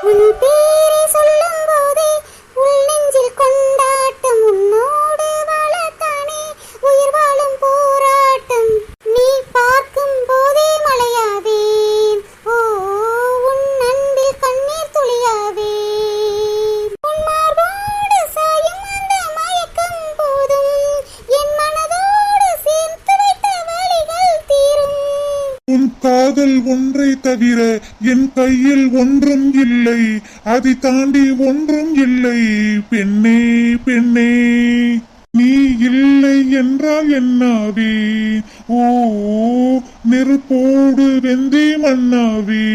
உன் பேரை சொல்லும் காதல் ஒன்றை தவிர என் கையில் ஒன்றும் இல்லை. அதை தாண்டி ஒன்றும் இல்லை. பெண்ணே பெண்ணே நீ இல்லை என்றால் என்னாவே? ஓ நெருப்போடு வெந்தே மண்ணாவே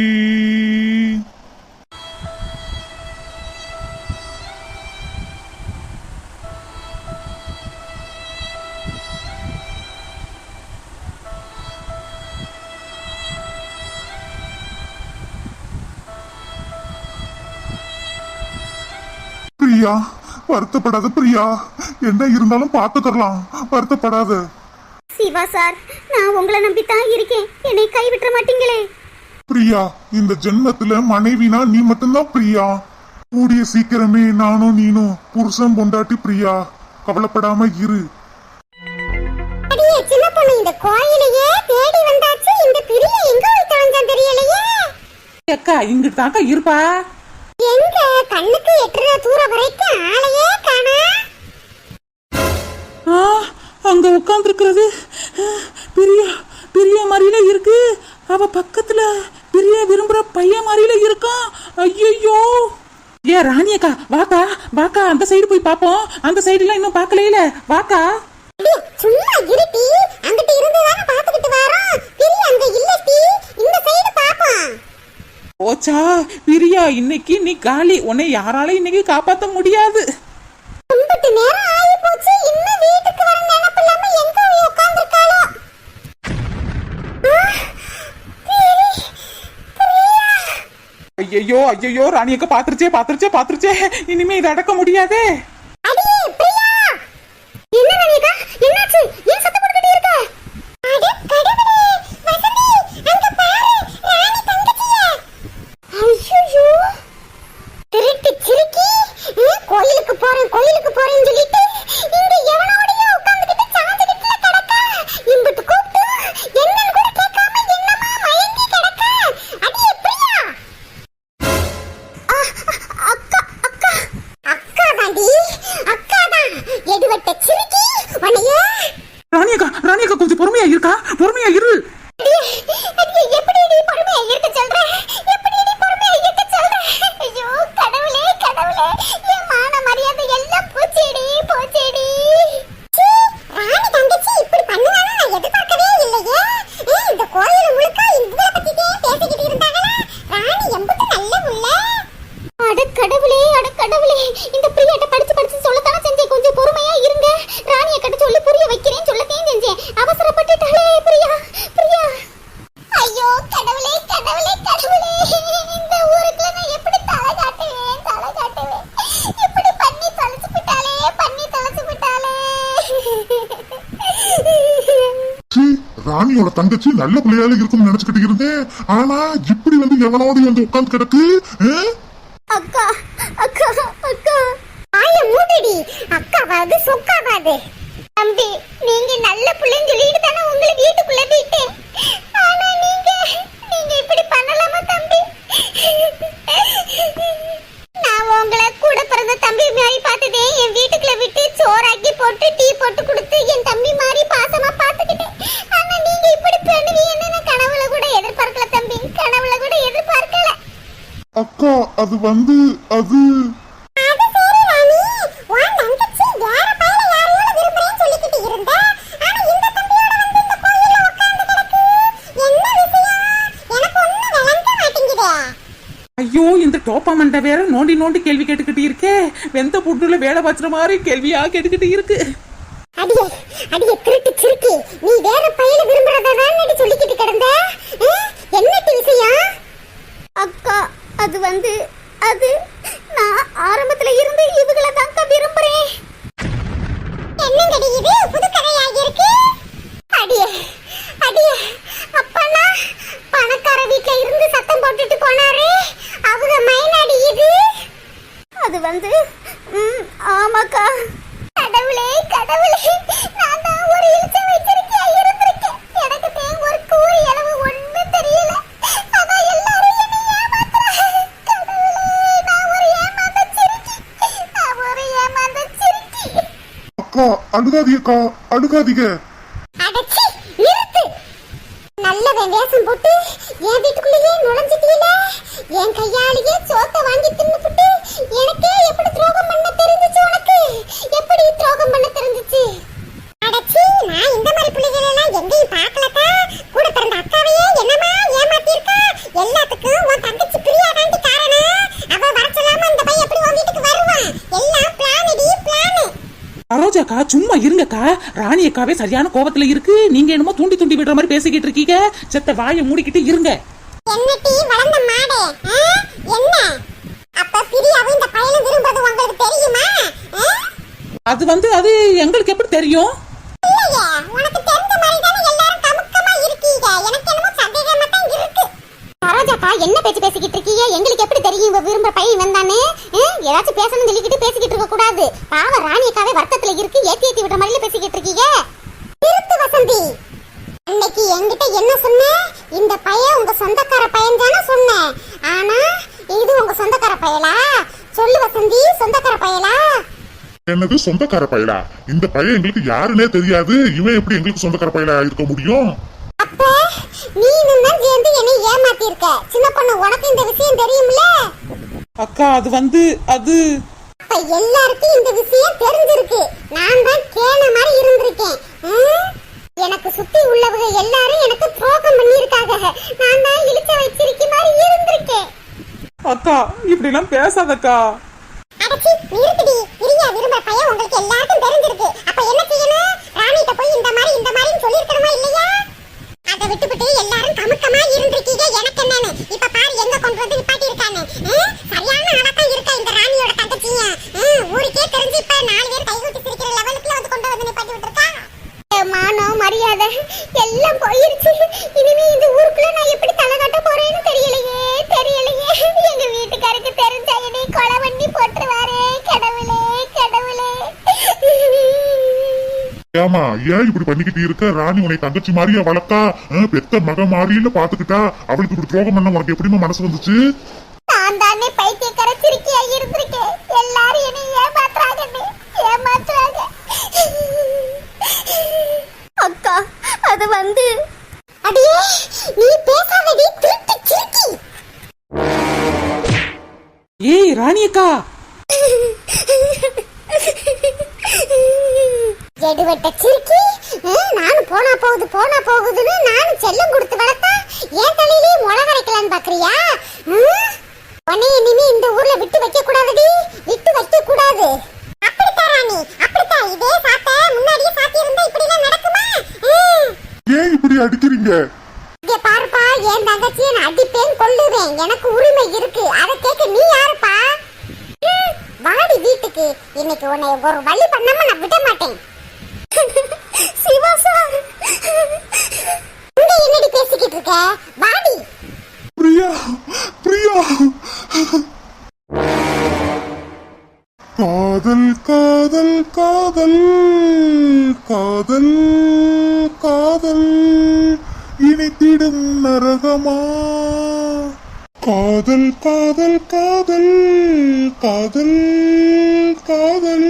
பிரியா வருத்தப்படாத பிரியா. என்ன இருந்தாலும் பார்த்துக்கலாம் வருத்தப்படாத. சிவா சார் நான் உங்களை நம்பித்தான் இருக்கேன். என்னை கைவிட்ட மாட்டீங்களே. பிரியா இந்த ஜென்மத்துல மனைவினா நீ மட்டும்தான் பிரியா. கூடிய சீக்கிரமே நானும் நீனும் புருஷன் பொண்டாட்டி பிரியா. கவலைப்படாம இரு. அடியே சின்ன பொண்ணு இந்த கோயிலையே தேடி வந்தாச்சு. இந்த பிரிய எங்க தெரியலையே. அக்கா இங்கிட்டு தாக்கா இருப்பா. கண்ணுக்கு எட்டுற தூர வரைக்கும் ஆளையே காணா. ஆ அங்க உட்காந்துருக்கிறது பெரிய பெரிய மாதிரில இருக்கு. அவ பக்கத்துல பெரிய விரும்புற பையன் மாதிரில இருக்கான் ஐயோ ஏ ராணி அக்கா வாக்கா வாக்கா அந்த சைடு போய் பாப்போம் அந்த சைடுலாம் இன்னும் பார்க்கலையில வாக்கா. சும்மா இருட்டி அங்கிட்டு இருந்து தானே பாத்துக்கிட்டு வரோம். பிரிய அங்க இல்லட்டி ஓச்சா பிரியா இன்னைக்கு நீ காலி. உன்னை யாராலையும் இன்னைக்கு காப்பாத்த முடியாது. போச்சு ஐயோ ஐயோ ராணி அக்கா பாத்துருச்சே பாத்துருச்சே பாத்துருச்சே. இனிமே இதை அடக்க முடியாதே. என்ன என்னாச்சு? ஏன் ராணியோட தங்கச்சி நல்ல பிள்ளையால இருக்கும்னு நினைச்சுக்கிட்டு இருந்தேன். ஆனா இப்படி வந்து எவனோடு வந்து உட்கார்ந்து கிடக்கு ஆ? அக்கா அக்கா அக்கா ஆய மூடடி அக்காவாது சொக்காவாது தம்பி நீங்க நல்ல பிள்ளைன்னு சொல்லிட்டு தானே உங்களை வீட்டுக்குள்ள விட்டேன் ஆனா நீங்க நீங்க இப்படி பண்ணலாமா தம்பி நான் உங்களை கூட பிறந்த தம்பி மாதிரி பார்த்ததே என் வீட்டுக்குள்ள விட்டு சோறாக்கி போட்டு டீ போட்டு கொடுத்து என் தம்பி மாதிரி பாசமா பார்த்துக்கிட்டேன் ஆனா நீங்க இப்படி பண்ணுவீங்கன்னு நான் கனவுல கூட எதிர்பார்க்கல தம்பி கனவுல கூட எதிர்பார்க்கல அக்கா அது வந்து அது அது சரி ராணி உன் தங்கச்சி வேற பையல யாரையோட விரும்புறேன்னு சொல்லிக்கிட்டு இருந்த ஆனா இந்த தம்பியோட வந்து இந்த கோயில்ல உட்கார்ந்து கிடக்கு என்ன விஷயம் எனக்கு ஒண்ணும் விளங்க மாட்டேங்குதே. ஐயோ இந்த டோப்பா மண்டை வேற நோண்டி நோண்டி கேள்வி கேட்டுக்கிட்டு இருக்கே. வெந்த புட்டுல வேலை பார்த்துற மாதிரி கேள்வியா கேட்டுக்கிட்டு இருக்கு அடியே அடியே திருட்டு சிறுக்கி நீ வேற பையல விரும்புறத தான் சொல்லிக்கிட்டு கிடந்த ஆ? என்னட்டு விஷயம் அக்கா அது வந்து அது நான் ஆரம்பத்துல இருந்து இவங்கள தான்க்கா விரும்புறேன் என்னங்கடி இது புது கதையாக இருக்கு அடியே அடியே அப்பனா பணக்கார வீட்ல இருந்து சத்தம் போட்டுட்டு போனாரு அவங்க மைனாடி அக்கா அழுகாதீங்கக்கா அழுகாதீங்க அடச்சி நிறுத்து. நல்ல வேஷம் போட்டு என் வீட்டுக்குள்ளேயே நுழைஞ்சிட்டீல என் கையாலேயே சோத்த வாங்கி தின்னுபிட்டு எனக்கே எப்படி துரோகம் பண்ண தெரிஞ்சுச்சு உனக்கு எப்படி துரோகம் பண்ண தெரிஞ்சுச்சு அடச்சி நான் இந்த மாதிரி புள்ளிகள் எல்லாம் எங்கேயும் பார்க்கலக்கா கூட பிறந்த அக்காவையே என்னமா ஏமாத்திருக்கா எல்லாத்துக்கும் உன் தங்கச்சி பிரியா தாண்டி காரணம் அவ வர சொல்லாம இந்த பையன் எப்படி உன் வீட்டுக்கு வருவான் எல்லாம் பிளானடி பிளானு சரோஜாக்கா சும்மா இருங்கக்கா ராணி அக்காவே சரியான கோபத்துல இருக்கு. நீங்க என்னமோ தூண்டி தூண்டி விடுற மாதிரி பேசிக்கிட்டு இருக்கீங்க. செத்த வாயை மூடிக்கிட்டு இருங்க. என்ன டீ? வளர்ந்த மாடு? என்ன? அப்ப பிரியாவும் இந்த பையனும் விரும்புறது உங்களுக்கு தெரியுமா? அது வந்து அது எங்களுக்கு எப்படி தெரியும்? என்ன பேச்சு பேசிக்கிட்டு இருக்கீங்க? எங்களுக்கு எப்படி தெரியும்? இவ விரும்புற பையன் வந்தானே ஏதாச்சும் பேசணும்னு சொல்லிக்கிட்டு பேசிக்கிட்டு இருக்க கூடாது. பாவ ராணி அக்காவே வருத்தத்துல இருக்கு ஏத்தி ஏத்தி விடுற மாதிரில பேசிக்கிட்டு இருக்கீங்க. திருத்து வசந்தி! அன்னைக்கு என்கிட்ட என்ன சொன்ன? இந்த பையன் உங்க சொந்தக்கார பையன் தானே சொன்னேன் ஆனா இது உங்க சொந்தக்கார பயலா? சொல்லு வசந்தி சொந்தக்கார பயலா? என்னது சொந்தக்கார பயலா? இந்த பையன் எங்களுக்கு யாருன்னே தெரியாது. இவன் எப்படி எங்களுக்கு சொந்தக்கார பயலா இருக்க முடியும்? அப்ப நீ தான் சேர்ந்து என்னை ஏமாத்தி இருக்க சின்ன பொண்ணு உனக்கு இந்த விஷயம் தெரியும்ல? அக்கா அது வந்து அது அப்ப எல்லாருக்கும் இந்த விஷயம் தெரிஞ்சிருக்கு. நான் தான் கேன மாதிரி இருந்திருக்கேன்? எனக்கு சுத்தி உள்ளவங்க எல்லாரும் எனக்கு துரோகம் பண்ணியிருக்காங்க. நான் தான் இழுச்ச வச்சிருக்க மாதிரி இருந்திருக்கேன். அக்கா இப்படி எல்லாம் பேசாதக்கா அடச்சி நிறுத்துடி பிரியா விரும்ப பையன் உங்களுக்கு எல்லாருக்கும் தெரிஞ்சிருக்கு அப்ப என்ன செய்யணும் ராணிகிட்ட போய் இந்த மாதிரி இந்த மாதிரி சொல்லிருக்கணுமா இல்லையா அதை விட்டுவிட்டு எல்லாரும் கமுக்கமா இருந்திருக்கீங்க. எனக்கு என்னன்னு? இப்ப பாரு எங்க கொண்டு வந்து நிப்பாட்டி இருக்கான்னு சரியான அடக்கம் இருக்கா இந்த ராணியோட தங்கச்சிய ஊருக்கே தெரிஞ்சு இப்ப நாலு பேர் கைகூட்டி சிரிக்கிற லெவலுக்கு வந்து கொண்டு வந்து நிப்பாட்டி விட்டுருக்கா? மானம் மரியாதை எல்லாம் போய் ஏமா ஏன் இப்படி பண்ணிக்கிட்டு இருக்க? ராணி உன்னை தங்கச்சி மாதிரியா வளர்க்கா ஆ, பெத்த மக மாதிரியில பாத்துக்கிட்டா அவளுக்கு இப்படி துரோகம் பண்ண உனக்கு எப்படிமா மனசு வந்துச்சு? நான் தானே பைத்தியக்கார சிரிக்கியா இருந்திருக்கேன். எல்லாரும் என்னை ஏமாத்துறாங்கன்னு ஏமாத்துறாங்க. அக்கா அது வந்து அடியே நீ பேசாதடி. திருட்டு சிரிக்கி ஏய் ராணி அக்கா எடுவட்ட சிரிக்கி ஹம், நானும் போனா போகுது போனா போகுதுன்னு நானும் செல்லம் கொடுத்து வளர்த்தா ஏன் தலையிலேயே முளை வரைக்கலான்னு பாக்குறியா? உன்னை இனிமே இந்த ஊர்ல விட்டு வைக்க கூடாதுடி விட்டு வைக்க கூடாது அப்படித்தான் ராணி அப்படித்தான். இதே சாத்த முன்னாடியே சாத்தி இருந்தா இப்படி எல்லாம் நடக்குமா. ஏன் இப்படி அடிக்கிறீங்க? இங்க பாருப்பா என் தங்கச்சியை நான் அடிப்பேன் கொல்லுவேன். எனக்கு உரிமை இருக்கு. அதை கேட்க நீ யாருப்பா? வாடி வீட்டுக்கு. இன்னைக்கு உன்னை ஒரு வழி பண்ணாம நான் விட மாட்டேன். சிவா சார். இங்க என்னடி பேசிக்கிட்டு இருக்க? வாடி. பிரியா பிரியா. காதல் காதல் காதல் காதல் காதல். இனித்திடும் நரகமா? காதல் காதல் காதல் காதல் காதல்.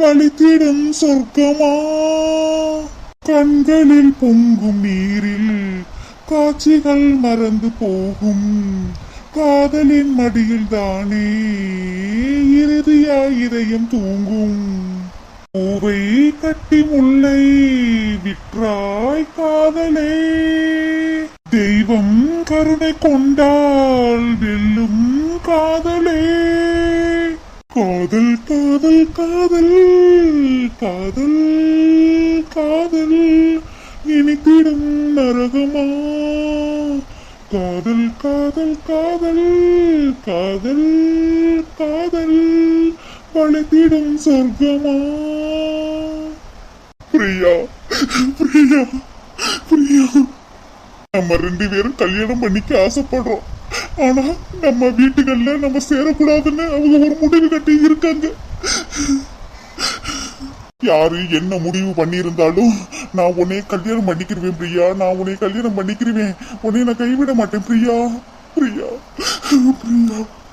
வலித்திடும் சொர்க்கமா? கண்களில் பொங்கும் நீரில் காட்சிகள் மறந்து போகும். காதலின் மடியில் தானே இறுதியா இதயம் தூங்கும். பூவை கட்டி முல்லை விற்றாய் காதலே. தெய்வம் கருணை கொண்டால் வெல்லும் காதலே. காதல் காதல் காதல் காதல் காதல். இனித்திடும் நரகமா? காதல் காதல் காதல் காதல் காதல். வளர்த்திடும் சொர்க்கமா? பிரியா பிரியா பிரியா. நம்ம ரெண்டு பேரும் கல்யாணம் பண்ணிக்க ஆசைப்படுறோம். ஆனா நம்ம வீட்டுகள்ல நம்ம சேரக்கூடாதுன்னு அவங்க ஒரு முடிவு கட்டி இருக்காங்க யாரு என்ன முடிவு பண்ணியிருந்தாலும் நான் உன்னை கல்யாணம் பண்ணிக்கிருவேன் பிரியா நான் உன்னை கல்யாணம் பண்ணிக்கிருவேன். உன்னை நான் கைவிட மாட்டேன் பிரியா. பிரியா. பிரியா.